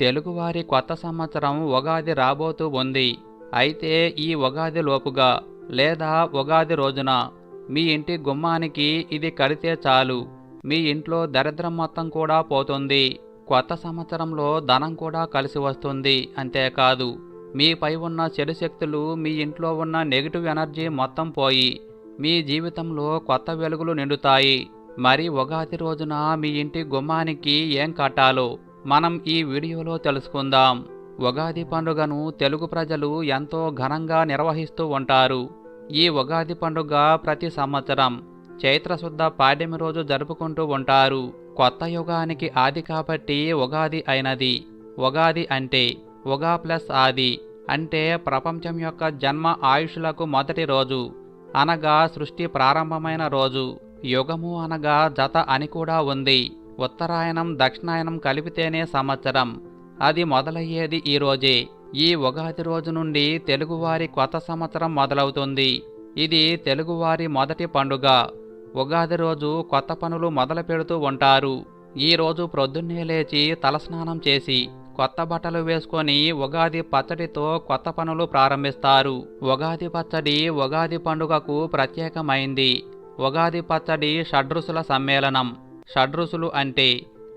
తెలుగువారి కొత్త సంవత్సరం ఉగాది రాబోతూ ఉంది. అయితే ఈ ఉగాది లోపుగా లేదా ఉగాది రోజున మీ ఇంటి గుమ్మానికి ఇది కడితే చాలు. మీ ఇంట్లో దరిద్రం మొత్తం కూడా పోతుంది. కొత్త సంవత్సరంలో ధనం కూడా కలిసి వస్తుంది అంతేకాదు. మీపై ఉన్న చెడు శక్తులు మీ ఇంట్లో ఉన్న నెగిటివ్ ఎనర్జీ మొత్తం పోయి మీ జీవితంలో కొత్త వెలుగులు నిండుతాయి. మరి ఉగాది రోజున మీ ఇంటి గుమ్మానికి ఏం కట్టాలో? మనం ఈ వీడియోలో తెలుసుకుందాం. ఉగాది పండుగను తెలుగు ప్రజలు ఎంతో ఘనంగా నిర్వహిస్తూ ఉంటారు. ఈ ఉగాది పండుగ ప్రతి సంవత్సరం చైత్రశుద్ధ పాడ్యమి రోజు జరుపుకుంటూ ఉంటారు. కొత్త యుగానికి ఆది కాబట్టి ఉగాది అయినది. ఉగాది అంటే ఉగా ప్లస్ ఆది అంటే ప్రపంచం యొక్క జన్మ ఆయుష్లకు మొదటి రోజు అనగా సృష్టి ప్రారంభమైన రోజు. యుగము అనగా జత అని కూడా ఉంది. ఉత్తరాయణం దక్షిణాయనం కలిపితేనే సంవత్సరం. అది మొదలయ్యేది ఈ రోజే. ఈ ఉగాది రోజు నుండి తెలుగువారి కొత్త సంవత్సరం మొదలవుతుంది. ఇది తెలుగువారి మొదటి పండుగ. ఉగాది రోజు కొత్త పనులు మొదలు పెడుతూ ఉంటారు. ఈ రోజు ప్రొద్దున్నే లేచి తలస్నానం చేసి కొత్త బట్టలు వేసుకొని ఉగాది పచ్చడితో కొత్త పనులు ప్రారంభిస్తారు. ఉగాది పచ్చడి ఉగాది పండుగకు ప్రత్యేకమైంది. ఉగాది పచ్చడి షడ్రుసుల సమ్మేళనం. షడ్రుసులు అంటే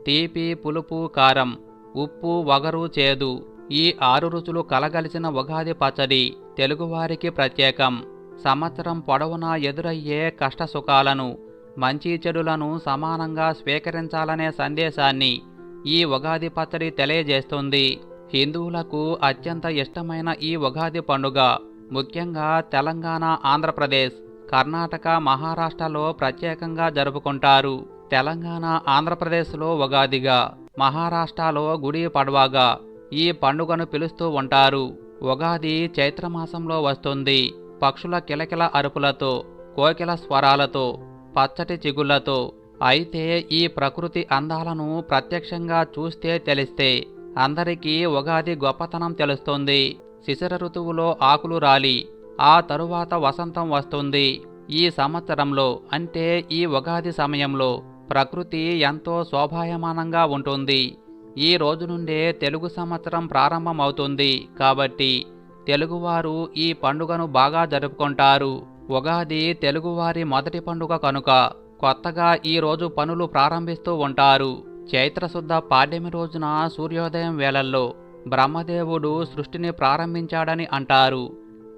తీపి పులుపు కారం ఉప్పు వగరు చేదు. ఈ ఆరు రుచులు కలగలిసిన ఉగాది పచ్చడి తెలుగువారికి ప్రత్యేకం. సంవత్సరం పొడవునా ఎదురయ్యే కష్ట సుఖాలను మంచి చెడులను సమానంగా స్వీకరించాలనే సందేశాన్ని ఈ ఉగాది పచ్చడి తెలియజేస్తుంది. హిందువులకు అత్యంత ఇష్టమైన ఈ ఉగాది పండుగ ముఖ్యంగా తెలంగాణ ఆంధ్రప్రదేశ్ కర్ణాటక మహారాష్ట్రలో ప్రత్యేకంగా జరుపుకుంటారు. తెలంగాణ ఆంధ్రప్రదేశ్లో ఉగాదిగా మహారాష్ట్రలో గుడి పడవాగా ఈ పండుగను పిలుస్తూ ఉంటారు. ఉగాది చైత్రమాసంలో వస్తుంది. పక్షుల కిలకిల అరుపులతో కోకిల స్వరాలతో పచ్చటి చిగుళ్ళతో అయితే ఈ ప్రకృతి అందాలను ప్రత్యక్షంగా చూస్తే తెలిస్తే అందరికీ ఉగాది గొప్పతనం తెలుస్తుంది. శిశిర ఋతువులో ఆకులు రాలి ఆ తరువాత వసంతం వస్తుంది. ఈ సంవత్సరంలో అంటే ఈ ఉగాది సమయంలో ప్రకృతి ఎంతో శోభాయమానంగా ఉంటుంది. ఈ రోజు నుండే తెలుగు సంవత్సరం ప్రారంభమవుతుంది. కాబట్టి తెలుగువారు ఈ పండుగను బాగా జరుపుకుంటారు. ఉగాది తెలుగువారి మొదటి పండుగ కనుక కొత్తగా ఈరోజు పనులు ప్రారంభిస్తూ ఉంటారు. చైత్రశుద్ధ పాడ్యమి రోజున సూర్యోదయం వేళల్లో బ్రహ్మదేవుడు సృష్టిని ప్రారంభించాడని అంటారు.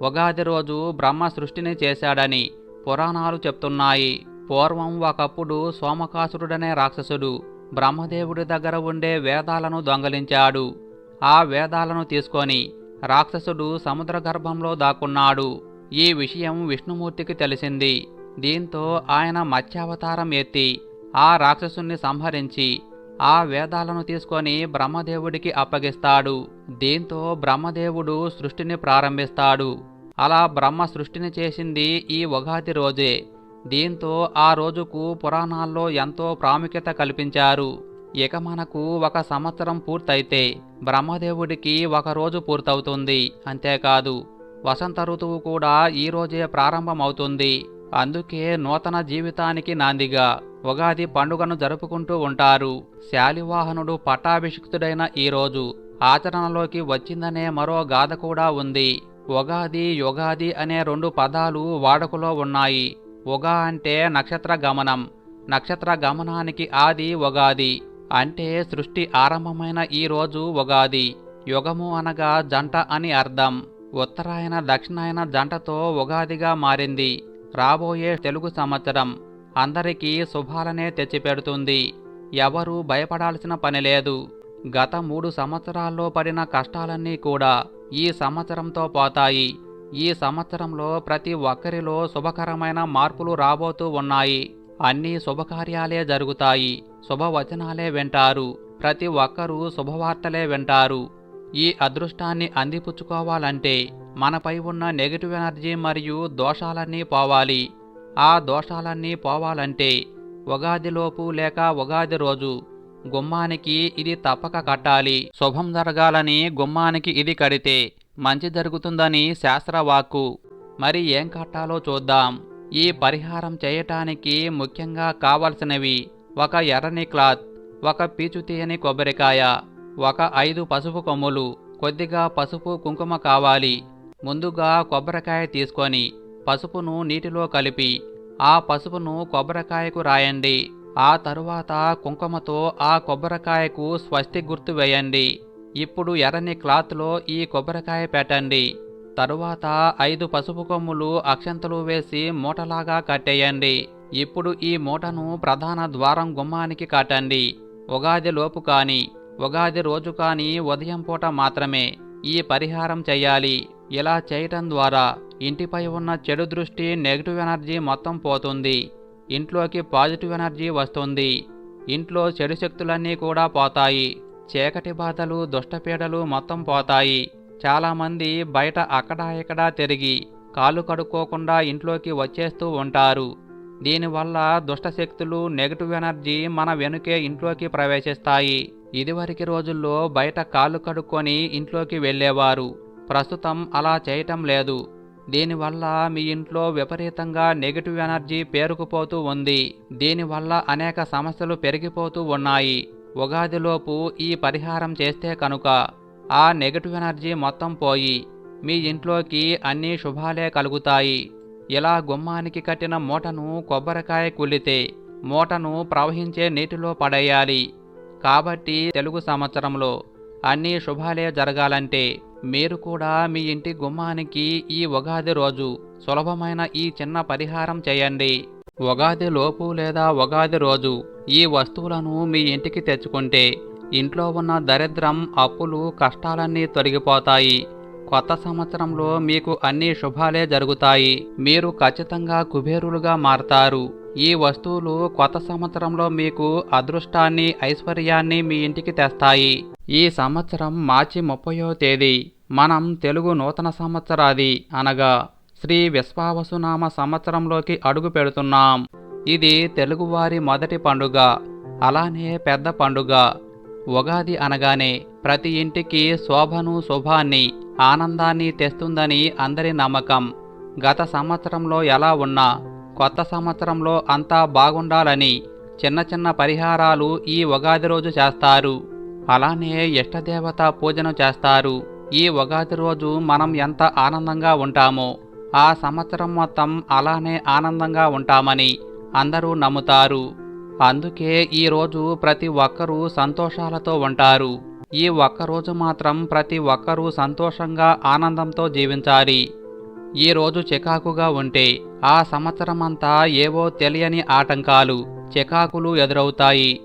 ఉగాది రోజు బ్రహ్మ సృష్టిని చేశాడని పురాణాలు చెప్తున్నాయి. పూర్వం ఒకప్పుడు సోమకాసురుడనే రాక్షసుడు. బ్రహ్మదేవుడి దగ్గర ఉండే వేదాలను దొంగలించాడు. ఆ వేదాలను తీసుకొని రాక్షసుడు సముద్ర గర్భంలో దాక్కున్నాడు. ఈ విషయం విష్ణుమూర్తికి తెలిసింది. దీంతో ఆయన మత్స్యావతారం ఎత్తి ఆ రాక్షసుని సంహరించి ఆ వేదాలను తీసుకొని బ్రహ్మదేవుడికి అప్పగిస్తాడు. దీంతో బ్రహ్మదేవుడు సృష్టిని ప్రారంభిస్తాడు. అలా బ్రహ్మ సృష్టిని చేసింది ఈ ఉగాది రోజే. దీంతో ఆ రోజుకు పురాణాల్లో ఎంతో ప్రాముఖ్యత కల్పించారు. ఇక మనకు ఒక సంవత్సరం పూర్తయితే బ్రహ్మదేవుడికి ఒక రోజు పూర్తవుతుంది. అంతేకాదు వసంత ఋతువు కూడా ఈ రోజే ప్రారంభమవుతుంది. అందుకే నూతన జీవితానికి నాందిగా ఉగాది పండుగను జరుపుకుంటూ ఉంటారు. శాలివాహనుడు పట్టాభిషిక్తుడైన ఈ రోజు ఆచరణలోకి వచ్చిందనే మరో గాథ కూడా ఉంది. ఉగాది యుగాది అనే రెండు పదాలు వాడుకలో ఉన్నాయి. ఉగా అంటే నక్షత్ర గమనం నక్షత్ర గమనానికి ఆది ఉగాది అంటే సృష్టి ఆరంభమైన ఈ రోజు ఉగాది యుగము అనగా జంట అని అర్థం. ఉత్తరాయణ దక్షిణాయన జంటతో ఉగాదిగా మారింది. రాబోయే తెలుగు సంవత్సరం అందరికీ శుభాలనే తెచ్చిపెడుతుంది. ఎవరూ భయపడాల్సిన పని లేదు. గత మూడు సంవత్సరాల్లో పడిన కష్టాలన్నీ కూడా ఈ సంవత్సరంతో పోతాయి. ఈ సంవత్సరంలో ప్రతి ఒక్కరిలో శుభకరమైన మార్పులు రాబోతూ ఉన్నాయి. అన్ని శుభకార్యాలే జరుగుతాయి. శుభవచనాలే వింటారు. ప్రతి ఒక్కరూ శుభవార్తలే వింటారు. ఈ అదృష్టాన్ని అందిపుచ్చుకోవాలంటే మనపై ఉన్న నెగిటివ్ ఎనర్జీ మరియు దోషాలన్నీ పోవాలి. ఆ దోషాలన్నీ పోవాలంటే ఉగాదిలోపు లేక ఉగాది రోజు గుమ్మానికి ఇది తప్పక కట్టాలి. శుభం జరగాలని గుమ్మానికి ఇది కడితే మంచి జరుగుతుందని శాస్త్రవాక్కు. మరి ఏం కట్టాలో చూద్దాం. ఈ పరిహారం చేయటానికి ముఖ్యంగా కావలసినవి ఒక ఎర్రని క్లాత్ ఒక పీచు తీయని కొబ్బరికాయ ఒక ఐదు పసుపు కొమ్ములు కొద్దిగా పసుపు కుంకుమ కావాలి. ముందుగా కొబ్బరికాయ తీసుకొని పసుపును నీటిలో కలిపి ఆ పసుపును కొబ్బరికాయకు రాయండి. ఆ తరువాత కుంకుమతో ఆ కొబ్బరికాయకు స్వస్తి గుర్తు వేయండి. ఇప్పుడు ఎర్రని క్లాత్లో ఈ కొబ్బరికాయ పెట్టండి. తరువాత ఐదు పసుపు కొమ్ములు అక్షంతలు వేసి మూటలాగా కట్టేయండి. ఇప్పుడు ఈ మూటను ప్రధాన ద్వారం గుమ్మానికి కట్టండి. ఉగాది లోపు కాని ఉగాది రోజు కాని ఉదయం పూట మాత్రమే ఈ పరిహారం చేయాలి. ఇలా చేయటం ద్వారా ఇంటిపై ఉన్న చెడు దృష్టి నెగిటివ్ ఎనర్జీ మొత్తం పోతుంది. ఇంట్లోకి పాజిటివ్ ఎనర్జీ వస్తుంది. ఇంట్లో చెడు శక్తులన్నీ కూడా పోతాయి. చీకటి బాధలు దుష్టపీడలు మొత్తం పోతాయి. చాలామంది బయట అక్కడా ఇక్కడా తిరిగి కాళ్ళు కడుక్కోకుండా ఇంట్లోకి వచ్చేస్తూ ఉంటారు. దీనివల్ల దుష్టశక్తులు నెగటివ్ ఎనర్జీ మన వెనుకే ఇంట్లోకి ప్రవేశిస్తాయి. ఇదివరకు రోజుల్లో బయట కాళ్ళు కడుక్కొని ఇంట్లోకి వెళ్ళేవారు. ప్రస్తుతం అలా చేయటం లేదు. దీనివల్ల మీ ఇంట్లో విపరీతంగా నెగిటివ్ ఎనర్జీ పేరుకుపోతూ ఉంది. దీనివల్ల అనేక సమస్యలు పెరిగిపోతూ ఉన్నాయి. ఉగాదిలోపు ఈ పరిహారం చేస్తే కనుక ఆ నెగటివ్ ఎనర్జీ మొత్తం పోయి మీ ఇంట్లోకి అన్ని శుభాలే కలుగుతాయి. ఇలా గుమ్మానికి కట్టిన మూటను కొబ్బరికాయ కులితే మూటను ప్రవహించే నీటిలో పడేయాలి. కాబట్టి తెలుగు సంవత్సరంలో అన్ని శుభాలే జరగాలంటే మీరు కూడా మీ ఇంటి గుమ్మానికి ఈ ఉగాది రోజు సులభమైన ఈ చిన్న పరిహారం చేయండి. ఉగాది లోపు లేదా ఉగాది రోజు ఈ వస్తువులను మీ ఇంటికి తెచ్చుకుంటే ఇంట్లో ఉన్న దరిద్రం అప్పులు కష్టాలన్నీ తొలగిపోతాయి. కొత్త సంవత్సరంలో మీకు అన్ని శుభాలే జరుగుతాయి. మీరు ఖచ్చితంగా కుబేరులుగా మారతారు. ఈ వస్తువులు కొత్త సంవత్సరంలో మీకు అదృష్టాన్ని ఐశ్వర్యాన్ని మీ ఇంటికి తెస్తాయి. ఈ సంవత్సరం మార్చి ముప్పయో తేదీ. మనం తెలుగు నూతన సంవత్సరాది అనగా శ్రీ విశ్వావసునామ సంవత్సరంలోకి అడుగు పెడుతున్నాం. ఇది తెలుగువారి మొదటి పండుగ. అలానే పెద్ద పండుగ. ఉగాది అనగానే ప్రతి ఇంటికి శోభను శుభాన్ని ఆనందాన్ని తెస్తుందని అందరి నమ్మకం. గత సంవత్సరంలో ఎలా ఉన్నా కొత్త సంవత్సరంలో అంతా బాగుండాలని చిన్న చిన్న పరిహారాలు ఈ ఉగాది రోజు చేస్తారు. అలానే ఇష్టదేవత పూజను చేస్తారు. ఈ ఉగాది రోజు మనం ఎంత ఆనందంగా ఉంటామో ఆ సంవత్సరం మొత్తం అలానే ఆనందంగా ఉంటామని అందరూ నమ్ముతారు. అందుకే ఈరోజు ప్రతి ఒక్కరూ సంతోషాలతో ఉంటారు. ఈ ఒక్కరోజు మాత్రం ప్రతి ఒక్కరూ సంతోషంగా ఆనందంతో జీవించాలి. ఈ రోజు చికాకుగా ఉంటే ఆ సంవత్సరమంతా ఏవో తెలియని ఆటంకాలు చికాకులు ఎదురవుతాయి.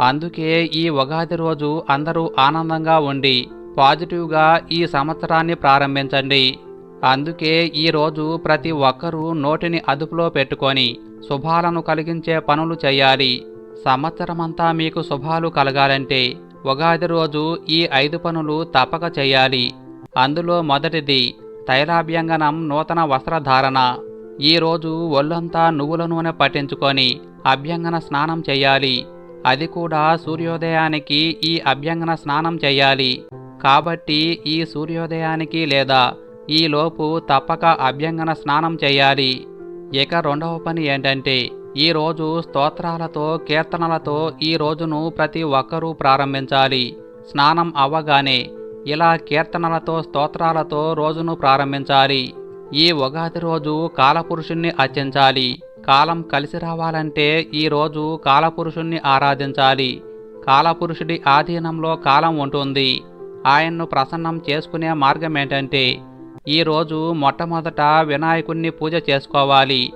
అందుకే ఈ ఉగాది రోజు అందరూ ఆనందంగా ఉండి పాజిటివ్గా ఈ సంవత్సరాన్ని ప్రారంభించండి. అందుకే ఈరోజు ప్రతి ఒక్కరూ నోటిని అదుపులో పెట్టుకొని శుభాలను కలిగించే పనులు చేయాలి. సంవత్సరమంతా మీకు శుభాలు కలగాలంటే ఉగాది రోజు ఈ ఐదు పనులు తప్పక చేయాలి. అందులో మొదటిది తైలాభ్యంగనం నూతన వస్త్రధారణ. ఈ రోజు ఒళ్ళంతా నువ్వుల నూనె పట్టించుకొని అభ్యంగన స్నానం చేయాలి. అది కూడా సూర్యోదయానికి ఈ అభ్యంగన స్నానం చేయాలి. కాబట్టి ఈ సూర్యోదయానికి లేదా ఈలోపు తప్పక అభ్యంగన స్నానం చేయాలి. ఇక రెండవ పని ఏంటంటే ఈరోజు స్తోత్రాలతో కీర్తనలతో ఈ రోజును ప్రతి ఒక్కరూ ప్రారంభించాలి. స్నానం అవ్వగానే ఇలా కీర్తనలతో స్తోత్రాలతో రోజును ప్రారంభించాలి. ఈ ఉగాది రోజు కాలపురుషుణ్ణి అర్చించాలి. కాలం కలిసి రావాలంటే ఈ రోజు కాలపురుషుణ్ణి ఆరాధించాలి. కాలపురుషుడి ఆధీనంలో కాలం ఉంటుంది. ఆయన్ను ప్రసన్నం చేసుకునే మార్గం ఏంటంటే ఈరోజు మొట్టమొదట వినాయకుణ్ణి పూజ చేసుకోవాలి.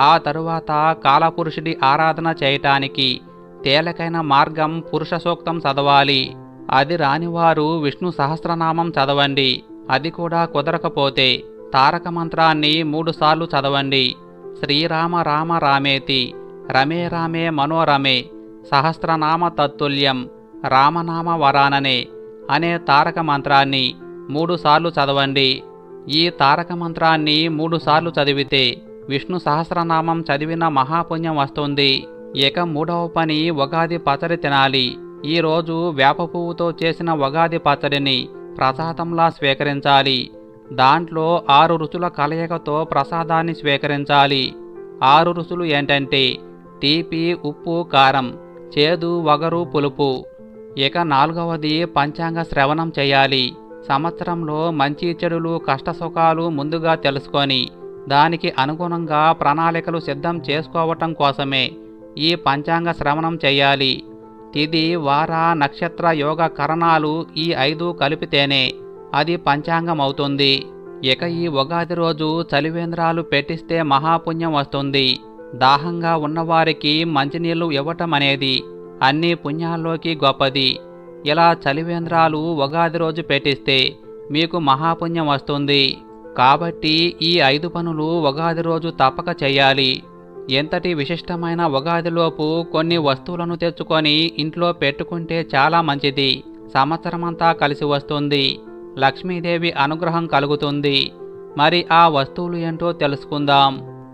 ఆ తరువాత కాలపురుషుడి ఆరాధన చేయటానికి తేలికైన మార్గం పురుష సూక్తం చదవాలి. అది రానివారు విష్ణు సహస్రనామం చదవండి. అది కూడా కుదరకపోతే తారక మంత్రాన్ని మూడుసార్లు చదవండి. శ్రీరామ రామ రామేతి రమే రామే మనోరమే సహస్రనామ తత్తుల్యం రామనామ వరాననే అనే తారక మంత్రాన్ని మూడుసార్లు చదవండి. ఈ తారక మంత్రాన్ని మూడుసార్లు చదివితే విష్ణు సహస్రనామం చదివిన మహాపుణ్యం వస్తుంది. ఇక మూడవ పని ఉగాది పచ్చడి తినాలి. ఈరోజు వేప పువ్వుతో చేసిన ఉగాది పచ్చడిని ప్రసాదంలా స్వీకరించాలి. దాంట్లో ఆరు రుచుల కలయికతో ప్రసాదాన్ని స్వీకరించాలి. ఆరు రుచులు ఏంటంటే తీపి ఉప్పు కారం చేదు వగరు పులుపు. ఇక నాలుగవది పంచాంగ శ్రవణం చేయాలి. సంవత్సరంలో మంచి చెడులు కష్టసుఖాలు ముందుగా తెలుసుకొని దానికి అనుగుణంగా ప్రణాళికలు సిద్ధం చేసుకోవటం కోసమే ఈ పంచాంగ శ్రవణం చేయాలి. తిది వార నక్షత్ర యోగ కరణాలు ఈ ఐదు కలిపితేనే అది పంచాంగం అవుతుంది ఇక ఈ ఉగాది రోజు చలివేంద్రాలు పెట్టిస్తే మహాపుణ్యం వస్తుంది. దాహంగా ఉన్నవారికి మంచినీళ్ళు ఇవ్వటం అనేది అన్ని పుణ్యాల్లోకి గొప్పది. ఇలా చలివేంద్రాలు ఉగాది రోజు పెట్టిస్తే మీకు మహాపుణ్యం వస్తుంది. కాబట్టి ఈ ఐదు పనులు ఉగాది రోజు తప్పక చేయాలి. ఎంతటి విశిష్టమైన ఉగాదిలోపు కొన్ని వస్తువులను తెచ్చుకొని ఇంట్లో పెట్టుకుంటే చాలా మంచిది. సంవత్సరమంతా కలిసి వస్తుంది. లక్ష్మీదేవి అనుగ్రహం కలుగుతుంది. మరి ఆ వస్తువులు ఏంటో తెలుసుకుందాం.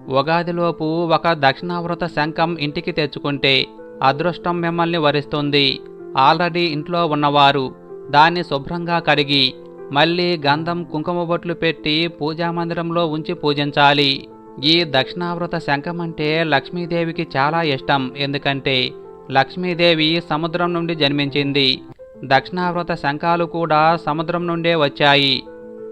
ఉగాదిలోపు ఒక దక్షిణావృత శంఖం ఇంటికి తెచ్చుకుంటే అదృష్టం మిమ్మల్ని వరిస్తుంది. ఆల్రెడీ ఇంట్లో ఉన్నవారు దాన్ని శుభ్రంగా కడిగి మళ్ళీ గంధం కుంకుమ బొట్లు పెట్టి పూజా మందిరంలో ఉంచి పూజించాలి. ఈ దక్షిణావృత శంఖం అంటే లక్ష్మీదేవికి చాలా ఇష్టం. ఎందుకంటే లక్ష్మీదేవి సముద్రం నుండి జన్మించింది. దక్షిణావృత శంఖాలు కూడా సముద్రం నుండే వచ్చాయి.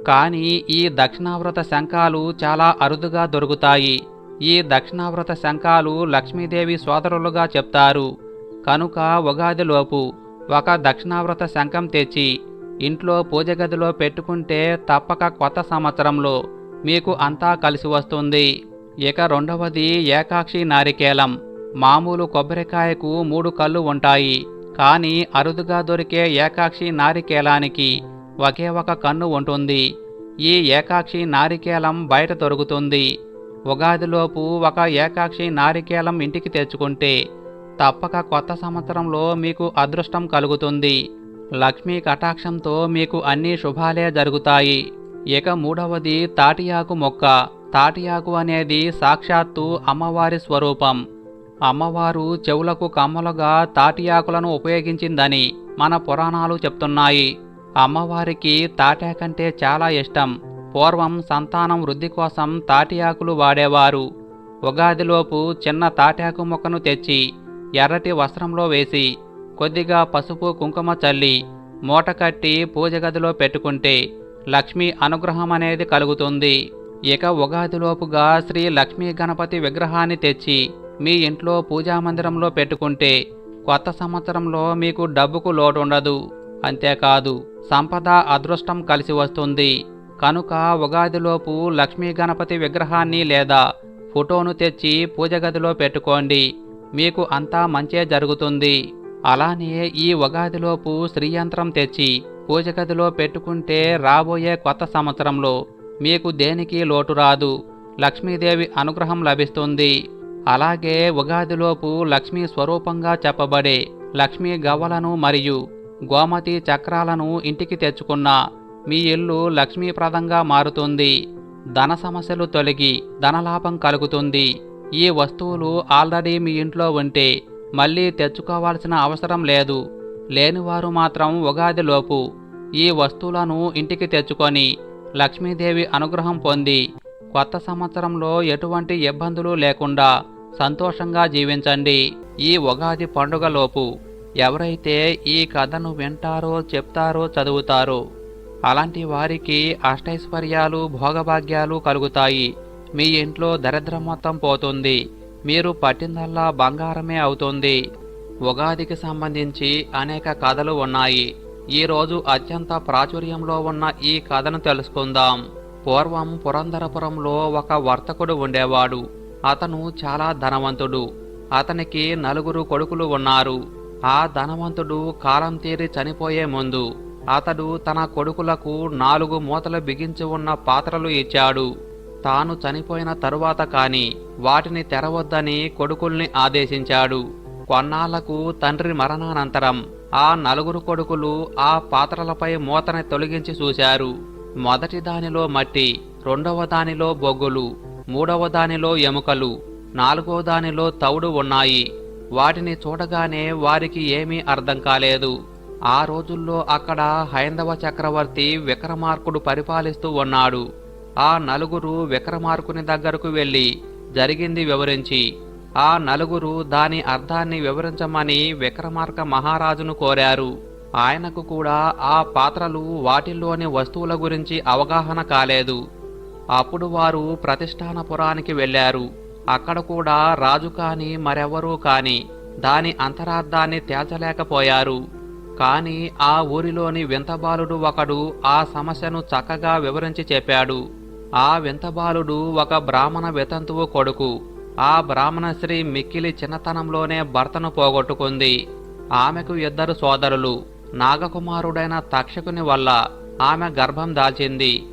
కానీ ఈ దక్షిణావృత శంఖాలు చాలా అరుదుగా దొరుకుతాయి. ఈ దక్షిణావృత శంఖాలు లక్ష్మీదేవి సోదరులుగా చెప్తారు. కనుక ఉగాదిలోపు ఒక దక్షిణావృత శంఖం తెచ్చి ఇంట్లో పూజ గదిలో పెట్టుకుంటే తప్పక కొత్త సంవత్సరంలో మీకు అంతా కలిసి వస్తుంది. ఇక రెండవది ఏకాక్షి నారికేలం. మామూలు కొబ్బరికాయకు మూడు కళ్ళు ఉంటాయి. కానీ అరుదుగా దొరికే ఏకాక్షి నారికేలానికి ఒకే ఒక కన్ను ఉంటుంది. ఈ ఏకాక్షి నారికేలం బయట దొరుకుతుంది. ఉగాదిలోపు ఒక ఏకాక్షి నారికేలం ఇంటికి తెచ్చుకుంటే తప్పక కొత్త సంవత్సరంలో మీకు అదృష్టం కలుగుతుంది. లక్ష్మీ కటాక్షంతో మీకు అన్ని శుభాలే జరుగుతాయి. ఇక మూడవది తాటియాకు మొక్క. తాటియాకు అనేది సాక్షాత్తు అమ్మవారి స్వరూపం. అమ్మవారు చెవులకు కమ్మలుగా తాటియాకులను ఉపయోగించిందని మన పురాణాలు చెప్తున్నాయి. అమ్మవారికి తాటాకంటే చాలా ఇష్టం. పూర్వం సంతానం వృద్ధి కోసం తాటియాకులు వాడేవారు. ఉగాదిలోపు చిన్న తాటాకు మొక్కను తెచ్చి ఎర్రటి వస్త్రంలో వేసి కొద్దిగా పసుపు కుంకుమ చల్లి మూట కట్టి పూజ గదిలో పెట్టుకుంటే లక్ష్మీ అనుగ్రహం అనేది కలుగుతుంది. ఇక ఉగాదిలోపుగా శ్రీ లక్ష్మీ గణపతి విగ్రహాన్ని తెచ్చి మీ ఇంట్లో పూజా మందిరంలో పెట్టుకుంటే కొత్త సంవత్సరంలో మీకు డబ్బుకు లోటు ఉండదు అంతేకాదు సంపద అదృష్టం కలిసి వస్తుంది. కనుక ఉగాదిలోపు లక్ష్మీ గణపతి విగ్రహాన్ని లేదా ఫోటోను తెచ్చి పూజ గదిలో పెట్టుకోండి. మీకు అంతా మంచే జరుగుతుంది. అలానే ఈ ఉగాదిలోపు శ్రీయంత్రం తెచ్చి పూజ గదిలో పెట్టుకుంటే రాబోయే కొత్త సంవత్సరంలో మీకు దేనికి లోటు రాదు. లక్ష్మీదేవి అనుగ్రహం లభిస్తుంది. అలాగే ఉగాదిలోపు లక్ష్మీ స్వరూపంగా చెప్పబడే లక్ష్మీ గవ్వలను మరియు గోమతి చక్రాలను ఇంటికి తెచ్చుకున్న మీ ఇల్లు లక్ష్మీప్రదంగా మారుతుంది. ధన సమస్యలు తొలగి ధనలాభం కలుగుతుంది. ఈ వస్తువులు ఆల్రెడీ మీ ఇంట్లో ఉంటే మళ్ళీ తెచ్చుకోవాల్సిన అవసరం లేదు. లేనివారు మాత్రం ఉగాదిలోపు ఈ వస్తువులను ఇంటికి తెచ్చుకొని లక్ష్మీదేవి అనుగ్రహం పొంది కొత్త సంవత్సరంలో ఎటువంటి ఇబ్బందులు లేకుండా సంతోషంగా జీవించండి. ఈ ఉగాది పండుగలోపు ఎవరైతే ఈ కథను వింటారో చెప్తారో చదువుతారో అలాంటి వారికి అష్టైశ్వర్యాలు భోగభాగ్యాలు కలుగుతాయి. మీ ఇంట్లో దరిద్రం మొత్తం పోతుంది. మీరు పట్టిందల్లా బంగారమే అవుతుంది. ఉగాదికి సంబంధించి అనేక కథలు ఉన్నాయి. ఈరోజు అత్యంత ప్రాచుర్యంలో ఉన్న ఈ కథను తెలుసుకుందాం. పూర్వం పురంధరపురంలో ఒక వర్తకుడు ఉండేవాడు. అతను చాలా ధనవంతుడు. అతనికి నలుగురు కొడుకులు ఉన్నారు. ఆ ధనవంతుడు కాలం తీరి చనిపోయే ముందు అతడు తన కొడుకులకు నాలుగు మూతలు బిగించి ఉన్న పాత్రలు ఇచ్చాడు. తాను చనిపోయిన తరువాత కాని వాటిని తెరవద్దని కొడుకుల్ని ఆదేశించాడు. కొన్నాళ్ళకు తండ్రి మరణానంతరం ఆ నలుగురు కొడుకులు ఆ పాత్రలపై మూతని తొలగించి చూశారు. మొదటి దానిలో మట్టి రెండవ దానిలో బొగ్గులు మూడవ దానిలో ఎముకలు నాలుగో దానిలో తౌడు ఉన్నాయి. వాటిని చూడగానే వారికి ఏమీ అర్థం కాలేదు. ఆ రోజుల్లో అక్కడ హైందవ చక్రవర్తి విక్రమార్కుడు పరిపాలిస్తూ ఉన్నాడు. ఆ నలుగురు విక్రమార్కుని దగ్గరకు వెళ్ళి జరిగింది వివరించి. ఆ నలుగురు దాని అర్థాన్ని వివరించమని విక్రమార్క మహారాజును కోరారు. ఆయనకు కూడా ఆ పాత్రలు వాటిల్లోని వస్తువుల గురించి అవగాహన కాలేదు. అప్పుడు వారు ప్రతిష్టానపురానికి వెళ్ళారు. అక్కడ కూడా రాజు కాని మరెవరూ కాని దాని అంతరార్థాన్ని తేల్చలేకపోయారు. కాని ఆ ఊరిలోని వింతబాలుడు ఒకడు ఆ సమస్యను చక్కగా వివరించి చెప్పాడు. ఆ వింతబాలుడు ఒక బ్రాహ్మణ వితంతువు కొడుకు. ఆ బ్రాహ్మణ స్త్రీ మిక్కిలి చిన్నతనంలోనే భర్తను పోగొట్టుకుంది. ఆమెకు ఇద్దరు సోదరులు. నాగకుమారుడైన తక్షకుని వల్ల ఆమె గర్భం దాల్చింది.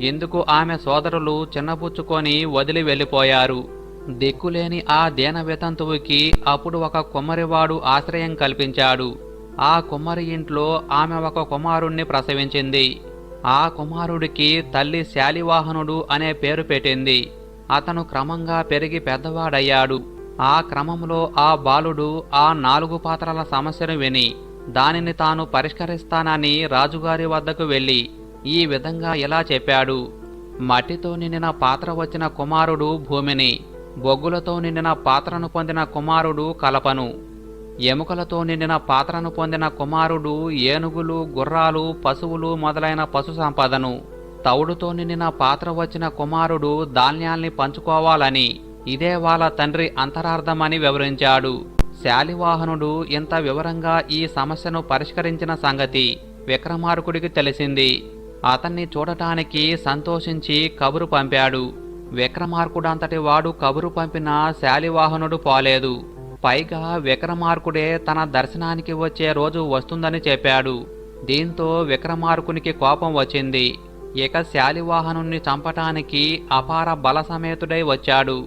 ఎందుకు ఆమె సోదరులు చిన్నపుచ్చుకొని వదిలి వెళ్ళిపోయారు. దిక్కులేని ఆ దేన వితంతువుకి అప్పుడు ఒక కుమ్మరివాడు ఆశ్రయం కల్పించాడు. ఆ కుమ్మరి ఇంట్లో ఆమె ఒక కుమారుణ్ణి ప్రసవించింది. ఆ కుమారుడికి తల్లి శాలివాహనుడు అనే పేరు పెట్టింది. అతను క్రమంగా పెరిగి పెద్దవాడయ్యాడు. ఆ క్రమంలో ఆ బాలుడు ఆ నాలుగు పాత్రల సమస్యను విని దానిని తాను పరిష్కరిస్తానని రాజుగారి వద్దకు వెళ్ళి ఈ విధంగా ఇలా చెప్పాడు. మట్టితో నిండిన పాత్ర వచ్చిన కుమారుడు భూమిని బొగ్గులతో నిండిన పాత్రను పొందిన కుమారుడు కలపను. ఎముకలతో నిండిన పాత్రను పొందిన కుమారుడు ఏనుగులు గుర్రాలు పశువులు మొదలైన పశు సంపదను. తౌడుతో నిండిన పాత్ర వచ్చిన కుమారుడు ధాన్యాల్ని పంచుకోవాలని ఇదే వాళ్ళ తండ్రి అంతరార్థమని వివరించాడు. శాలివాహనుడు ఇంత వివరంగా ఈ సమస్యను పరిష్కరించిన సంగతి విక్రమార్కుడికి తెలిసింది. అతన్ని చూడటానికి సంతోషించి కబురు పంపాడు. విక్రమార్కుడంతటి వాడు కబురు పంపిన శాలివాహనుడు పోలేదు. పైగా విక్రమార్కుడే తన దర్శనానికి వచ్చే రోజు వస్తుందని చెప్పాడు. దీంతో విక్రమార్కునికి కోపం వచ్చింది. ఇక శాలివాహనుణ్ణి చంపటానికి అపార బలసమేతుడై వచ్చాడు.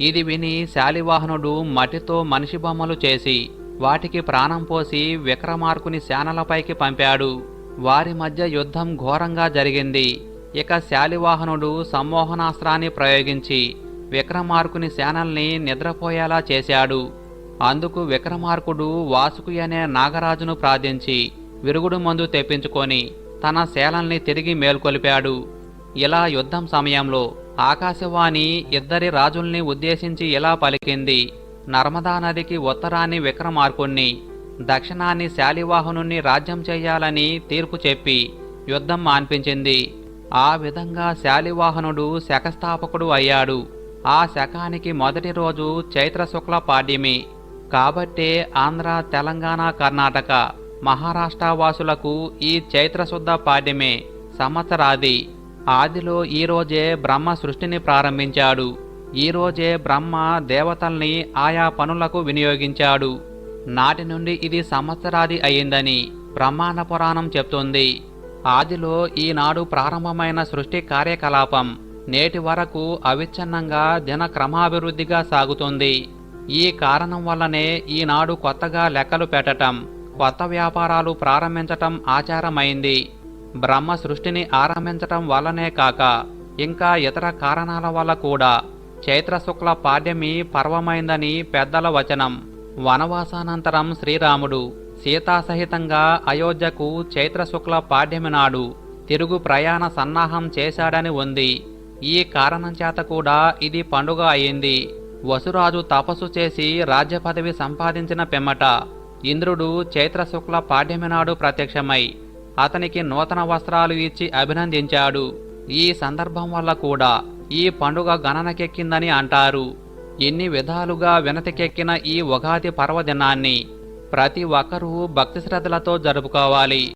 ఇది విని శాలివాహనుడు మట్టితో మనిషి బొమ్మలు చేసి వాటికి ప్రాణం పోసి విక్రమార్కుని శానలపైకి పంపాడు. వారి మధ్య యుద్ధం ఘోరంగా జరిగింది. ఇక శాలివాహనుడు సమ్మోహనాస్త్రాన్ని ప్రయోగించి విక్రమార్కుని శానల్ని నిద్రపోయేలా చేశాడు. అందుకు విక్రమార్కుడు వాసుకి అనే నాగరాజును ప్రార్థించి విరుగుడు మందు తెప్పించుకొని తన శేలల్ని తిరిగి మేల్కొలిపాడు. ఇలా యుద్ధం సమయంలో ఆకాశవాణి ఇద్దరి రాజుల్ని ఉద్దేశించి ఇలా పలికింది. నర్మదా నదికి ఉత్తరాన్ని విక్రమార్కుణ్ణి దక్షిణాన్ని శాలివాహనుణ్ణి రాజ్యం చేయాలని తీర్పు చెప్పి యుద్ధం మాన్పించింది. ఆ విధంగా శాలివాహనుడు శకస్థాపకుడు అయ్యాడు. ఆ శకానికి మొదటి రోజు చైత్ర శుక్ల పాడ్యమి. కాబట్టే ఆంధ్ర తెలంగాణ కర్ణాటక మహారాష్ట్ర వాసులకు ఈ చైత్రశుద్ధ పాడ్యమే సంవత్సరాది. ఆదిలో ఈ రోజే బ్రహ్మ సృష్టిని ప్రారంభించాడు. ఈ రోజే బ్రహ్మ దేవతల్ని ఆయా పనులకు వినియోగించాడు. నాటి నుండి ఇది సంవత్సరాది అయిందని బ్రహ్మాండ పురాణం చెప్తుంది. ఆదిలో ఈనాడు ప్రారంభమైన సృష్టి కార్యకలాపం నేటి వరకు అవిచ్ఛిన్నంగా దిన క్రమాభివృద్ధిగా సాగుతుంది. ఈ కారణం వల్లనే ఈనాడు కొత్తగా లెక్కలు పెట్టటం కొత్త వ్యాపారాలు ప్రారంభించటం ఆచారమైంది. బ్రహ్మ సృష్టిని ఆరంభించటం వల్లనే కాక ఇంకా ఇతర కారణాల వల్ల కూడా చైత్రశుక్ల పాడ్యమి పర్వమైందని పెద్దల వచనం. వనవాసానంతరం శ్రీరాముడు సీతాసహితంగా అయోధ్యకు చైత్రశుక్ల పాడ్యమి నాడు తిరుగు ప్రయాణ సన్నాహం చేశాడని ఉంది. ఈ కారణం చేత కూడా ఇది పండుగ అయింది. వసురాజు తపస్సు చేసి రాజ్య పదవి సంపాదించిన పెమ్మట ఇంద్రుడు చైత్ర శుక్ల పాడ్యమి నాడు ప్రత్యక్షమై అతనికి నూతన వస్త్రాలు ఇచ్చి అభినందించాడు. ఈ సందర్భం వల్ల కూడా ఈ పండుగ గణనకెక్కిందని అంటారు. ఎన్ని విధాలుగా వినతికెక్కిన ఈ ఉగాది పర్వదినాన్ని ప్రతి ఒక్కరూ భక్తి శ్రద్ధలతో జరుపుకోవాలి.